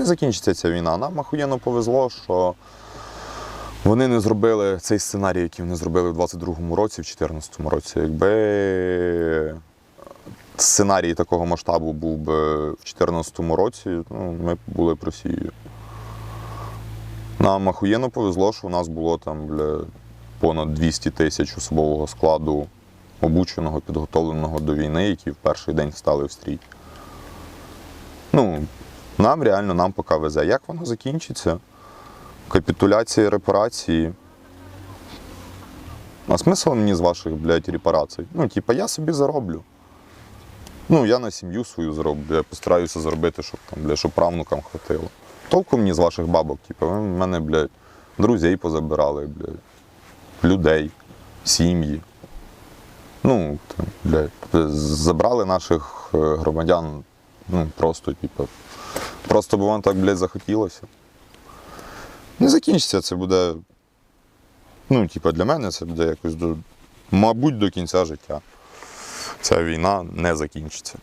не закінчиться ця війна. Нам охуєнно повезло, що вони не зробили цей сценарій, який вони зробили в 22-му році, в 2014 році. Якби сценарій такого масштабу був би в 2014 році, ну, ми б були б Росією. Нам охуєнно повезло, що у нас було там бля, понад 200 тисяч особового складу, обученого, підготовленого до війни, які в перший день стали в стрій. Ну, нам реально нам поки везе. Як воно закінчиться? Капітуляції, репарації. А смисл мені з ваших, блядь, репарацій? Ну, типа, я собі зароблю. Ну, я на сім'ю свою зароблю, я постараюся заробити, щоб там, блядь, щоб правнукам хватило. Толку мені з ваших бабок, типу, ви в мене, блядь, друзей позабирали, блядь, людей, сім'ї. Ну, блядь, забрали наших е, громадян, ну, просто, типу, просто бо вам так, блядь, захотілося. Не закінчиться, це буде. Ну, типа, для мене це буде якось до, мабуть, до кінця життя. Ця війна не закінчиться.